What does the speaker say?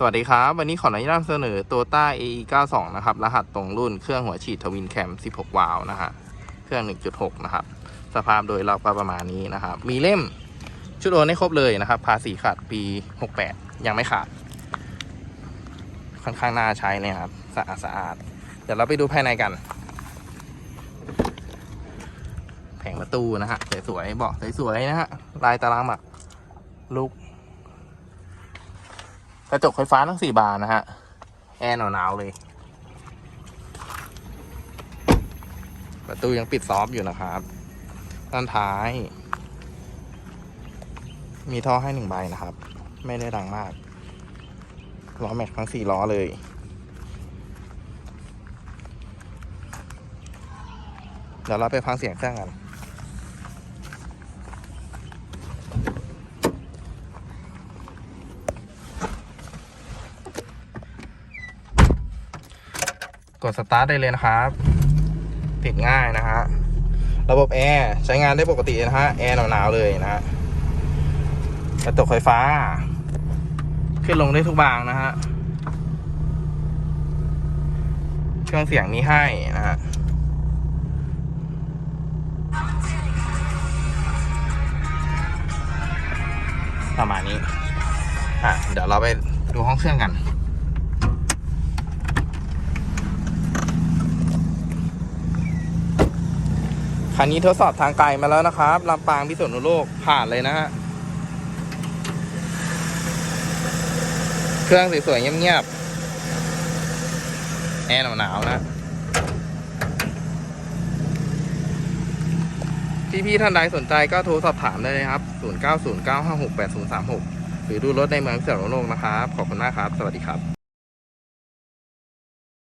สวัสดีครับ วันนี้ขออนุญาตนำเสนอ Toyota AE 92 นะครับ รหัสตรงรุ่นเครื่องหัวฉีดทวินแคม 16 วาล์วนะฮะเครื่อง 1.6 นะครับ สภาพโดยรอบก็ประมาณนี้นะครับ มีเล่มชุดโอนให้ครบเลยนะครับ ภาษีขาดปี 68 ยังไม่ขาด ค่อนข้างน่าใช้เลยครับ สะอาดสะอาด เดี๋ยวเราไปดูภายในกัน แผงประตูนะฮะสวยๆบอกสวยๆนะฮะลายตารางหมักลุก กระจกไฟฟ้าทั้งสี่บานนะฮะ แอร์หนาวๆเลย ประตูยังปิดซอฟอยู่นะครับ ด้านท้าย มีท่อให้หนึ่งใบนะครับ ไม่ได้ดังมาก ล้อแม็กทั้งสี่ล้อเลยเดี๋ยวเราไปฟังเสียงเครื่องกัน กดสตาร์ทได้เลยนะครับ ติดง่ายนะฮะ ระบบแอร์ใช้งานได้ปกตินะฮะ แอร์หนาวๆเลยนะฮะ กระจกไฟฟ้า ขึ้นลงได้ทุกบางนะฮะ เครื่องเสียงนี้ให้นะฮะประมาณนี้ อะ เดี๋ยวเราไปดูห้องเครื่องกัน คันนี้ทดสอบทางไกลมาแล้วนะครับลำปางพิษณุโลกผ่านเลยนะฮะ เครื่องสวยๆเงียบๆ แอร์หนาวๆนะ พี่ๆท่านใดสนใจก็โทรสอบถามได้เลยครับ 0909568036 หรือดูรถในเมืองพิษณุโลกนะครับ ขอบคุณมากครับ สวัสดีครับ